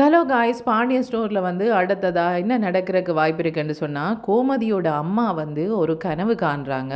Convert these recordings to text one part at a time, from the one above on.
Hello guys Pandya ஸ்டோரில் வந்து அடுத்ததாக என்ன நடக்கிறதுக்கு வாய்ப்பு இருக்குன்னு சொன்னால் கோமதியோட அம்மா வந்து ஒரு கனவு காண்றாங்க.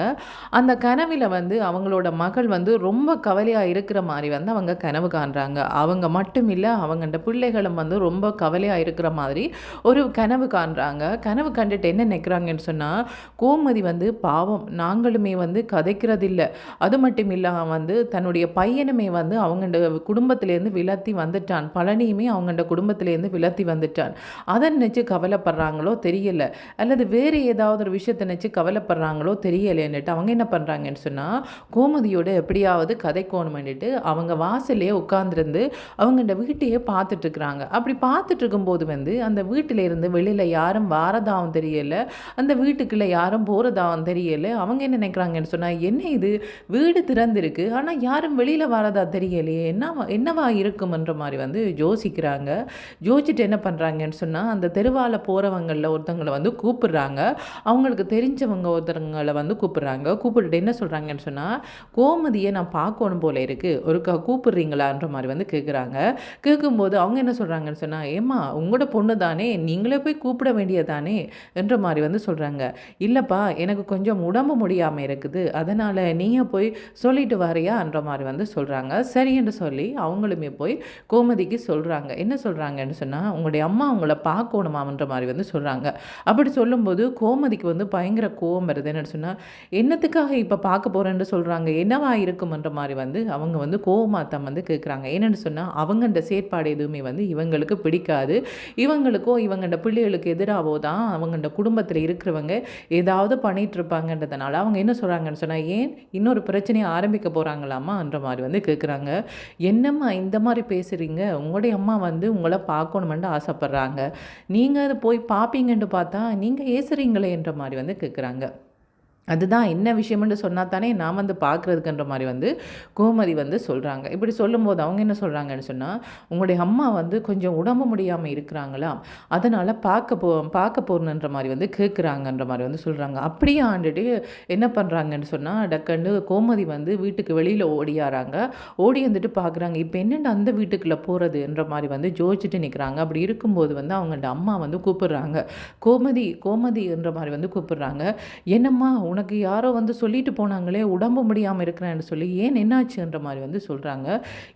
அந்த கனவில் வந்து அவங்களோட மகள் வந்து ரொம்ப கவலையாக இருக்கிற மாதிரி வந்து அவங்க கனவு காண்றாங்க. அவங்க மட்டும் இல்லை அவங்கள்ட பிள்ளைகளும் வந்து ரொம்ப கவலையாக இருக்கிற மாதிரி ஒரு கனவு காண்றாங்க. கனவு கண்டுட்டு என்ன நினைக்கிறாங்கன்னு சொன்னால் கோமதி வந்து பாவம். நாங்களுமே வந்து கதைக்கிறதில்ல. அது மட்டும் இல்லாமல் வந்து தன்னுடைய பையனுமே வந்து அவங்கள்ட குடும்பத்திலேருந்து விலத்தி வந்துட்டான். பழனியுமே அவங்கள்ட குடும்பத்திலேருந்து விலத்தி வந்துட்டான். அதை நினச்சி கவலைப்படுறாங்களோ தெரியல. அல்லது வேறு ஏதாவது ஒரு விஷயத்தை நினச்சி கவலைப்படுறாங்களோ தெரியலைன்னுட்டு அவங்க என்ன பண்ணுறாங்கன்னு சொன்னால் கோமதியோட எப்படியாவது கதைக்கோணுமென்னுட்டு அவங்க வாசலே உட்காந்துருந்து அவங்கள்ட வீட்டையே பார்த்துட்ருக்குறாங்க அப்படி பார்த்துட்டு இருக்கும்போது வந்து அந்த வீட்டிலேருந்து வெளியில் யாரும் வாரதாகவும் தெரியலை. அந்த வீட்டுக்குள்ளே யாரும் போகிறதாவும் தெரியலை. அவங்க என்ன நினைக்கிறாங்கன்னு சொன்னால் என்ன இது? வீடு திறந்திருக்கு. ஆனால் யாரும் வெளியில் வரதா தெரியலையே. என்னவா என்னவா இருக்கும்ன்ற மாதிரி வந்து யோசிக்கிறாங்க. யோசிச்சுட்டு என்ன பண்ணுறாங்கன்னு சொன்னால் அந்த தெருவால் போகிறவங்களில் ஒருத்தவங்களை வந்து கூப்பிடுறாங்க. அவங்களுக்கு தெரிஞ்சவங்க ஒருத்தவங்களை வந்து கூப்பிடுறாங்க. கூப்பிட்டுட்டு என்ன சொல்கிறாங்கன்னு சொன்னால் கோமதியை நான் பார்க்கணும் போல இருக்குது ஒருக்கா க கூப்பிடுறீங்களான்ற மாதிரி வந்து கேட்குறாங்க கேட்கும்போது அவங்க என்ன சொல்கிறாங்கன்னு சொன்னால் ஏம்மா உங்களோட பொண்ணு தானே? நீங்களே போய் கூப்பிட வேண்டியதானே என்ற மாதிரி வந்து சொல்கிறாங்க இல்லைப்பா எனக்கு கொஞ்சம் உடம்பு முடியாமல் இருக்குது. அதனால் நீங்கள் போய் சொல்லிட்டு வரையான்ற மாதிரி வந்து சொல்கிறாங்க சரி என்று சொல்லி அவங்களுமே போய் கோமதிக்கு சொல்கிறாங்க என்ன சொல்கிறாங்க சொல்கிறாங்கன்னு சொன்னால் உங்களுடைய அம்மா அவங்கள பார்க்கணுமான்ற மாதிரி வந்து சொல்கிறாங்க அப்படி சொல்லும்போது கோமதிக்கு வந்து பயங்கர கோவம் வருது. என்னன்னு சொன்னால் என்னத்துக்காக இப்போ பார்க்க போகிறேன்னு சொல்கிறாங்க என்னவா இருக்கும்ன்ற மாதிரி வந்து அவங்க வந்து கோவமாத்தம் வந்து கேட்குறாங்க என்னென்னு சொன்னால் அவங்கள்ட செயற்பாடு எதுவுமே வந்து இவங்களுக்கு பிடிக்காது. இவங்களுக்கோ இவங்கள்ட பிள்ளைகளுக்கு எதிராகவோ தான் அவங்கள்ட குடும்பத்தில் இருக்கிறவங்க ஏதாவது பண்ணிகிட்டு இருப்பாங்கன்றதுனால அவங்க என்ன சொல்கிறாங்கன்னு சொன்னால் ஏன் இன்னொரு பிரச்சனையை ஆரம்பிக்க போகிறாங்களாமான்ற மாதிரி வந்து கேட்குறாங்க என்னம்மா இந்த மாதிரி பேசுகிறீங்க உங்களுடைய அம்மா வந்து உங்களை பார்க்கணுமென்று ஆசைப்பட்றாங்க. நீங்கள் அதை போய் பார்ப்பீங்கன்னு பார்த்தா நீங்கள் ஏசுறீங்களேன்ற மாதிரி வந்து கேட்குறாங்க அதுதான் என்ன விஷயம்னு சொன்னால் தானே நான் வந்து பார்க்குறதுக்குன்ற மாதிரி வந்து கோமதி வந்து சொல்கிறாங்க இப்படி சொல்லும்போது அவங்க என்ன சொல்கிறாங்கன்னு சொன்னால் உங்களுடைய அம்மா வந்து கொஞ்சம் உடம்பு முடியாமல் இருக்கிறாங்களா அதனால் பார்க்க போ பார்க்க போகணுன்ற மாதிரி வந்து கேட்குறாங்கன்ற மாதிரி வந்து சொல்கிறாங்க அப்படியே ஆண்டுட்டு என்ன பண்ணுறாங்கன்னு சொன்னால் டக்குன்னு கோமதி வந்து வீட்டுக்கு வெளியில் ஓடியாராங்க. ஓடி வந்துட்டு பார்க்குறாங்க இப்போ என்னென்ன அந்த வீட்டுக்குள்ளே போகிறதுன்ற மாதிரி வந்து ஜோதிச்சுட்டு நிற்கிறாங்க அப்படி இருக்கும்போது வந்து அவங்கள்ட்ட அம்மா வந்து கூப்பிடுறாங்க. கோமதி கோமதி என்ற மாதிரி வந்து கூப்பிடுறாங்க. என்னம்மா உனக்கு யாரோ வந்து சொல்லிட்டு போனாங்களே உடம்பு முடியாமல் இருக்கிறேன்னு சொல்லி ஏன் என்னாச்சுன்ற மாதிரி வந்து சொல்கிறாங்க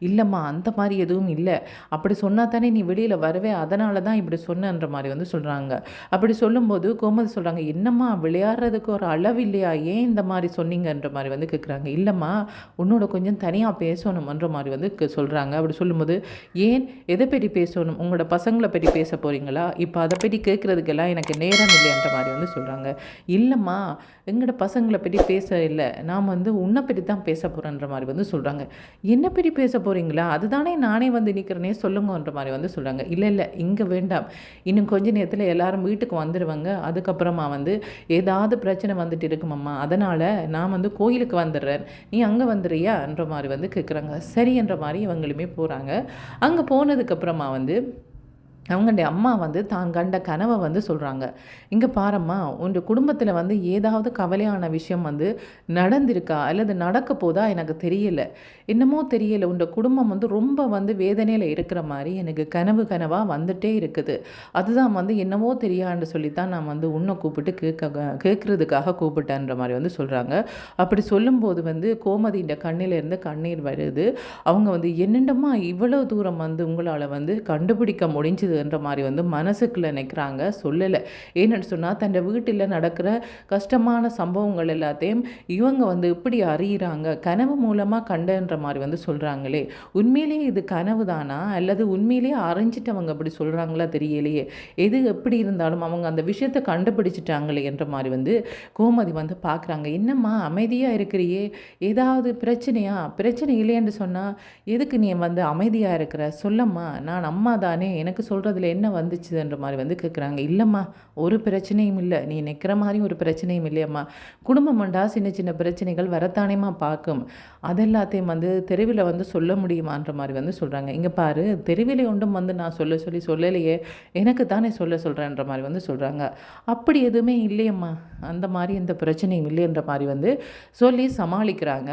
இல்லைம்மா அந்த மாதிரி எதுவும் இல்லை. அப்படி சொன்னா தானே நீ வெளியில் வரவே அதனால தான் இப்படி சொன்னன்ற மாதிரி வந்து சொல்கிறாங்க அப்படி சொல்லும்போது கோமதி சொல்கிறாங்க என்னம்மா விளையாடுறதுக்கு ஒரு அளவு இல்லையா? ஏன் இந்த மாதிரி சொன்னீங்கன்ற மாதிரி வந்து கேட்குறாங்க இல்லைம்மா உன்னோட கொஞ்சம் தனியாக பேசணும்ன்ற மாதிரி வந்து சொல்கிறாங்க அப்படி சொல்லும்போது ஏன்? எதை பற்றி பேசணும்? உங்களோட பசங்களை பற்றி பேச போகிறீங்களா இப்போ அதை பற்றி கேட்குறதுக்கெல்லாம் எனக்கு நேரம் இல்லைன்ற மாதிரி வந்து சொல்கிறாங்க இல்லைம்மா எங்களோட பசங்களை பற்றி பேச இல்லை. நான் வந்து உன்னை பற்றி தான் பேச போகிறேன்ற மாதிரி வந்து சொல்கிறாங்க என்ன பற்றி பேச போகிறீங்களா அதுதானே நானே வந்து நிற்கிறனே சொல்லுங்கன்ற மாதிரி வந்து சொல்கிறாங்க இல்லை இல்லை இங்கே வேண்டாம். இன்னும் கொஞ்ச நேரத்தில் எல்லாரும் வீட்டுக்கு வந்துடுவாங்க அதுக்கப்புறமா வந்து ஏதாவது பிரச்சனை வந்துட்டு இருக்குமாம்மா அதனால் நான் வந்து கோயிலுக்கு வந்துடுறேன். நீ அங்கே வந்துடுறியான்ற மாதிரி வந்து கேட்குறாங்க சரி என்ற மாதிரி இவங்களுமே போகிறாங்க அங்கே போனதுக்கப்புறமா வந்து அவங்களுடைய அம்மா வந்து தான் கண்ட கனவை வந்து சொல்கிறாங்க இங்கே பாரம்மா உன் குடும்பத்தில் வந்து ஏதாவது கவலையான விஷயம் வந்து நடந்திருக்கா? அல்லது நடக்க போதா? எனக்கு தெரியல. என்னமோ தெரியல. உன் குடும்பம் வந்து ரொம்ப வந்து வேதனையில் இருக்கிற மாதிரி எனக்கு கனவு கனவாக வந்துட்டே இருக்குது. அதுதான் வந்து என்னவோ தெரியான்னு சொல்லித்தான் நான் வந்து உன்னை கூப்பிட்டு கேட்க கேட்குறதுக்காக கூப்பிட்டேன்ற மாதிரி வந்து சொல்கிறாங்க அப்படி சொல்லும்போது வந்து கோமதியின் கண்ணிலேருந்து கண்ணீர் வருது. அவங்க வந்து என்னென்னமா இவ்வளோ தூரம் வந்து உங்களால் வந்து கண்டுபிடிக்க என்ற மாதிரி வந்து மனசுக்குள்ளே நிற்கிறாங்க சொல்லலை. ஏன்னு சொன்னால் தன் வீட்டில் நடக்கிற கஷ்டமான சம்பவங்கள் எல்லாத்தையும் இவங்க வந்து இப்படி அறியிறாங்க. கனவு மூலமாக கண்டன்ற மாதிரி வந்து சொல்கிறாங்களே உண்மையிலேயே இது கனவு தானா அல்லது உண்மையிலேயே அறிஞ்சிட்டவங்க அப்படி சொல்கிறாங்களா தெரியலையே. எது எப்படி இருந்தாலும் அவங்க அந்த விஷயத்தை கண்டுபிடிச்சிட்டாங்களே என்ற மாதிரி வந்து கோமதி வந்து பார்க்குறாங்க என்னம்மா அமைதியாக இருக்கிறியே. ஏதாவது பிரச்சனையா? பிரச்சனை இல்லைன்னு சொன்னால் எதுக்கு நீ வந்து அமைதியாக இருக்கிற? சொல்லம்மா நான் அம்மா தானே எனக்கு சொல்கிறதுல என்ன வந்துச்சுன்ற மாதிரி வந்து கேட்குறாங்க இல்லைம்மா ஒரு பிரச்சனையும் இல்லை. நீ நிற்கிற மாதிரி ஒரு பிரச்சனையும் இல்லையம்மா. குடும்பம்ண்டா சின்ன சின்ன பிரச்சனைகள் வரத்தானேம்மா பார்க்கும். அதெல்லாத்தையும் வந்து தெருவில் வந்து சொல்ல முடியுமான்ற மாதிரி வந்து சொல்கிறாங்க இங்கே பாரு தெருவில் ஒன்றும் வந்து நான் சொல்ல சொல்லி சொல்லலையே. எனக்கு தானே சொல்ல சொல்கிறேன்ற மாதிரி வந்து சொல்கிறாங்க அப்படி எதுவுமே இல்லையம்மா. அந்த மாதிரி எந்த பிரச்சனையும் இல்லைன்ற மாதிரி வந்து சொல்லி சமாளிக்கிறாங்க.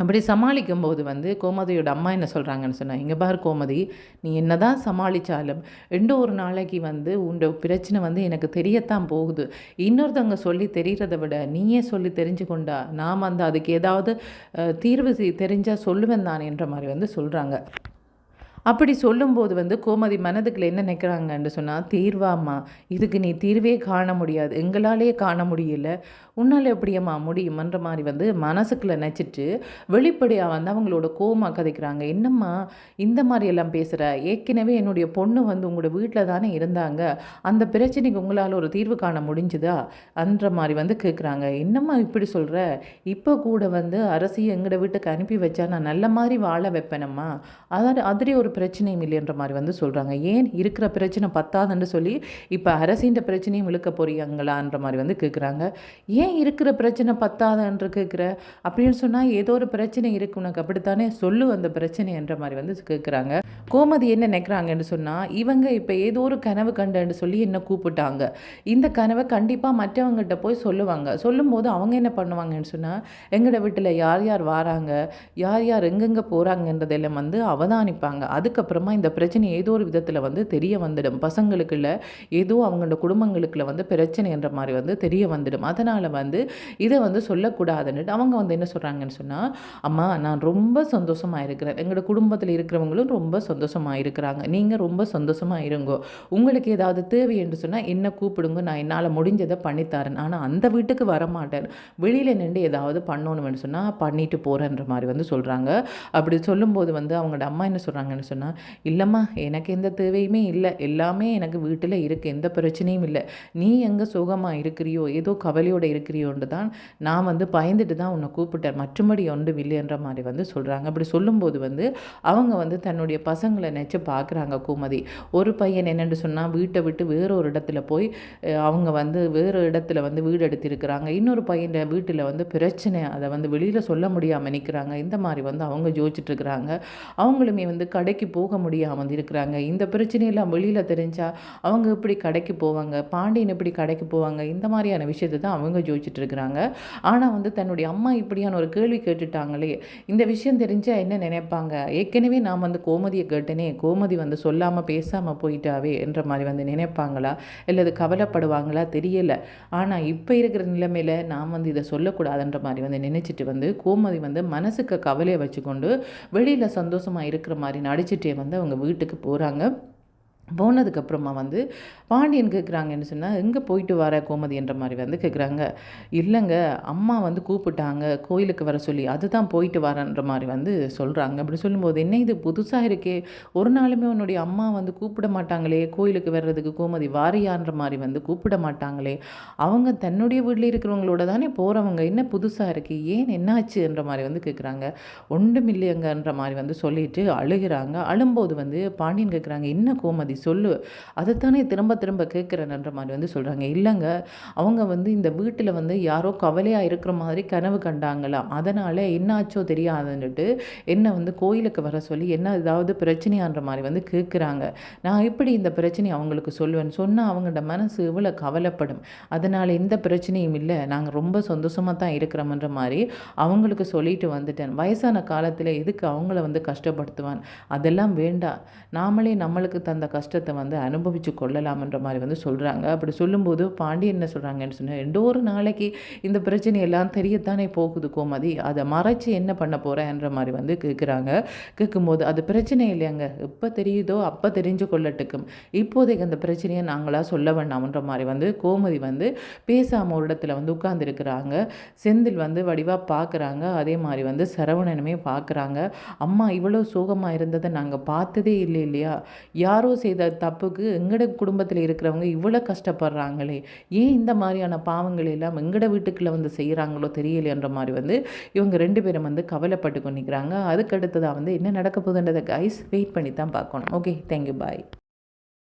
அப்படி சமாளிக்கும் போது வந்து கோமதியோட அம்மா என்ன சொல்கிறாங்கன்னு சொன்னால் இங்கே பார் கோமதி நீ என்ன தான் சமாளித்தாலும் ரெண்டு ஒரு நாளைக்கு வந்து உன்னோட பிரச்சனை வந்து எனக்கு தெரியத்தான் போகுது. இன்னொருத்தவங்க சொல்லி தெரிகிறத விட நீயே சொல்லி தெரிஞ்சு கொண்டா நான் வந்து அதுக்கு ஏதாவது தீர்வு தெரிஞ்சால் சொல்லுவேன் தான் என்ற மாதிரி வந்து சொல்கிறாங்க அப்படி சொல்லும்போது வந்து கோமதி மனதுக்குள்ள என்ன நினைக்கிறாங்கன்னு சொன்னால் தீர்வாம்மா இதுக்கு நீ தீர்வே காண முடியாது. எங்களாலேயே காண முடியல. உன்னால் எப்படியம்மா முடியுமன்ற மாதிரி வந்து மனசுக்குள்ளே நினச்சிட்டு வெளிப்படையாக வந்து அவங்களோட கோமாக கதைக்கிறாங்க. என்னம்மா இந்த மாதிரி எல்லாம் பேசுகிற ஏற்கனவே என்னுடைய பொண்ணு வந்து உங்களோட வீட்டில் தானே இருந்தாங்க. அந்த பிரச்சனைக்கு உங்களால் ஒரு தீர்வு காண முடிஞ்சுதா? அன்ற மாதிரி வந்து கேட்குறாங்க என்னம்மா இப்படி சொல்கிற இப்போ கூட வந்து அரசியை எங்களோட வீட்டுக்கு அனுப்பி வச்சா நான் நல்ல மாதிரி வாழ வைப்பேனம்மா. அதாவது அதிரி ஒரு பிரச்சனையும் இல்லைன்ற மாதிரி வந்து சொல்கிறாங்க ஏன் இருக்கிற பிரச்சனை பத்தாதுன்னு சொல்லி இப்போ அரசின்ற பிரச்சனையும் இழுக்க போறீங்களான்ற மாதிரி வந்து கேட்குறாங்க ஏன் இருக்கிற பிரச்சனை பத்தாதுன்ற கேட்குற அப்படின்னு சொன்னால் ஏதோ ஒரு பிரச்சனை இருக்கு உனக்கு அப்படித்தானே? சொல்லு அந்த பிரச்சனைன்ற மாதிரி வந்து கேட்குறாங்க கோமதி என்ன நினைக்கிறாங்கன்னு சொன்னால் இவங்க இப்போ ஏதோ ஒரு கனவு கண்டுன்னு சொல்லி என்ன கூப்பிட்டாங்க. இந்த கனவை கண்டிப்பாக மற்றவங்ககிட்ட போய் சொல்லுவாங்க. சொல்லும்போது அவங்க என்ன பண்ணுவாங்கன்னு சொன்னால் எங்களோட வீட்டில் யார் யார் வராங்க? யார் யார் எங்கெங்கே போகிறாங்கன்றதெல்லாம் வந்து அவதானிப்பாங்க. அதுக்கப்புறமா இந்த பிரச்சனை ஏதோ ஒரு விதத்தில் வந்து தெரிய வந்துடும். பசங்களுக்குள்ள ஏதோ அவங்களோட குடும்பங்களுக்குள்ள வந்து பிரச்சனைன்ற மாதிரி வந்து தெரிய வந்துடும். அதனால் வந்து இதை வந்து சொல்லக்கூடாதுன்னுட்டு அவங்க வந்து என்ன சொல்கிறாங்கன்னு சொன்னால் அம்மா நான் ரொம்ப சந்தோஷமாக இருக்கிறேன். எங்களோட குடும்பத்தில் இருக்கிறவங்களும் ரொம்ப சந்தோஷமாக இருக்கிறாங்க. நீங்கள் ரொம்ப சந்தோஷமாக இருங்கோ. உங்களுக்கு ஏதாவது தேவை என்று சொன்னால் என்ன கூப்பிடுங்க. நான் என்னால் முடிஞ்சதை பண்ணித்தரேன். ஆனால் அந்த வீட்டுக்கு வர மாட்டேன் வெளியில் நின்று ஏதாவது பண்ணணும்னு சொன்னால் பண்ணிட்டு போகிறேன்ற மாதிரி வந்து சொல்கிறாங்க அப்படி சொல்லும்போது வந்து அவங்களோட அம்மா என்ன சொல்கிறாங்கன்னு சொன்னால் இல்லைம்மா எனக்கு எந்த தேவையுமே இல்லை. எல்லாமே எனக்கு வீட்டில் இருக்குது எந்த பிரச்சனையும் இல்லை. நீ எங்கே சுகமாக இருக்கிறியோ ஏதோ கவலையோடு இருக்கிறியோன்று தான் நான் வந்து பயந்துட்டு தான் உன்னை கூப்பிட்டேன். மற்றும்படி ஒன்று இல்லைன்ற மாதிரி வந்து சொல்கிறாங்க அப்படி சொல்லும்போது வந்து அவங்க வந்து தன்னுடைய பசங்களை நினச்சி பார்க்குறாங்க கூமதி. ஒரு பையன் என்னென்னு சொன்னால் வீட்டை விட்டு வேற ஒரு இடத்துல போய் அவங்க வந்து வேறு இடத்துல வந்து வீடு எடுத்திருக்கிறாங்க. இன்னொரு பையன் வீட்டில் வந்து பிரச்சனை அதை வந்து வெளியில் சொல்ல முடியாமல் நிற்கிறாங்க இந்த மாதிரி வந்து அவங்க ஜோதிச்சுட்ருக்குறாங்க அவங்களுமே வந்து கடைக்கு கடைக்கு போக முடியாமல் இருக்கிறாங்க. இந்த பிரச்சனையெல்லாம் வெளியில் தெரிஞ்சால் அவங்க எப்படி கடைக்கு போவாங்க? பாண்டியன் எப்படி கடைக்கு போவாங்க? இந்த மாதிரியான விஷயத்தை தான் அவங்க ஜோதிச்சுட்டு இருக்கிறாங்க. ஆனால் வந்து தன்னுடைய அம்மா இப்படியான ஒரு கேள்வி கேட்டுட்டாங்களே இந்த விஷயம் தெரிஞ்சால் என்ன நினைப்பாங்க? ஏற்கனவே நான் வந்து கோமதியை கேட்டேனே கோமதி வந்து சொல்லாமல் பேசாமல் போயிட்டாவே என்ற மாதிரி வந்து நினைப்பாங்களா? இல்லை கவலைப்படுவாங்களா? தெரியலை. ஆனால் இப்போ இருக்கிற நிலைமையில் நான் வந்து இதை சொல்லக்கூடாதுன்ற மாதிரி வந்து நினச்சிட்டு வந்து கோமதி வந்து மனசுக்கு கவலையை வச்சுக்கொண்டு வெளியில் சந்தோஷமாக இருக்கிற மாதிரி நடிச்சு அழைச்சிட்டே வந்து அவங்க வீட்டுக்கு போகிறாங்க போனதுக்கப்புறமா வந்து பாண்டியன் கேட்குறாங்க என்ன சொன்னால் எங்கே போயிட்டு வர? கோமதி என்ற மாதிரி வந்து கேட்குறாங்க இல்லைங்க அம்மா வந்து கூப்பிட்டாங்க கோயிலுக்கு வர சொல்லி அதுதான் போயிட்டு வரன்ற மாதிரி வந்து சொல்கிறாங்க அப்படி சொல்லும்போது என்ன இது புதுசாக இருக்கே ஒரு நாளுமே உன்னுடைய அம்மா வந்து கூப்பிட மாட்டாங்களே கோயிலுக்கு வர்றதுக்கு கோமதி வாரியான்ற மாதிரி வந்து கூப்பிட மாட்டாங்களே அவங்க தன்னுடைய வீட்டில் இருக்கிறவங்களோட தானே போகிறவங்க என்ன புதுசாக இருக்கு ஏன் என்னாச்சு? என்ற மாதிரி வந்து கேட்குறாங்க ஒன்றும் இல்லையங்கன்ற மாதிரி வந்து சொல்லிட்டு அழுகிறாங்க. அழும்போது வந்து பாண்டியன் கேட்குறாங்க என்ன கோமதி சொல்லு. அதைத்தானே திரும்ப திரும்ப கேட்குறேன்ற மாதிரி வந்து சொல்கிறாங்க இல்லைங்க அவங்க வந்து இந்த வீட்டில் வந்து யாரோ கவலையாக இருக்கிற மாதிரி கனவு கண்டாங்களாம். அதனால் என்னாச்சோ தெரியாதுன்னுட்டு என்னை வந்து கோயிலுக்கு வர சொல்லி என்ன ஏதாவது பிரச்சனையான்ற மாதிரி வந்து கேட்குறாங்க. நான் எப்படி இந்த பிரச்சனையை அவங்களுக்கு சொல்லுவேன் சொன்னால் அவங்களோட மனசு இவ்வளோ கவலைப்படும். அதனால் எந்த பிரச்சனையும் இல்லை. நாங்கள் ரொம்ப சந்தோஷமாக தான் இருக்கிறோம்ன்ற மாதிரி அவங்களுக்கு சொல்லிட்டு வந்துட்டேன். வயசான காலத்தில் எதுக்கு அவங்கள வந்து கஷ்டப்படுத்துவான்? அதெல்லாம் வேண்டாம். நாமளே நம்மளுக்கு தந்த கஷ்டம் கஷ்டத்தை வந்து அனுபவித்து கொள்ளலாம்ன்ற மாதிரி வந்து சொல்கிறாங்க அப்படி சொல்லும்போது பாண்டி என்ன சொல்கிறாங்கன்னு சொன்னால் ரெண்டு ஒரு நாளைக்கு இந்த பிரச்சனை எல்லாம் தெரியத்தானே போகுது கோமதி? அதை மறைச்சி என்ன பண்ண போகிறேன்ற மாதிரி வந்து கேட்குறாங்க கேட்கும்போது அது பிரச்சனை இல்லையாங்க. எப்போ தெரியுதோ அப்போ தெரிஞ்சு கொள்ளட்டுக்கும். இப்போதைக்கு அந்த பிரச்சனையை நாங்களாக சொல்ல வேண்டாம்ன்ற மாதிரி வந்து கோமதி வந்து பேசாமல் ஒரு இடத்துல வந்து உட்காந்துருக்குறாங்க செந்தில் வந்து வடிவாக பார்க்குறாங்க அதே மாதிரி வந்து சரவணனுமே பார்க்குறாங்க அம்மா இவ்வளோ சோகமாக இருந்ததை நாங்கள் பார்த்ததே இல்லை இல்லையா? யாரோ செய்த செய்த தப்புக்கு எங்களோட குடும்பத்தில் இருக்கிறவங்க இவ்வளோ கஷ்டப்படுறாங்களே? ஏன் இந்த மாதிரியான பாவங்கள் எல்லாம் எங்களோட வீட்டுக்குள்ளே வந்து செய்கிறாங்களோ தெரியலைன்ற மாதிரி வந்து இவங்க ரெண்டு பேரும் வந்து கவலைப்பட்டு கொண்டிருக்கிறாங்க அதுக்கு அடுத்ததாக வந்து என்ன நடக்க போகுதுன்றதை கைஸ் வெயிட் பண்ணி தான் பார்க்கணும் ஓகே தேங்க்யூ பாய்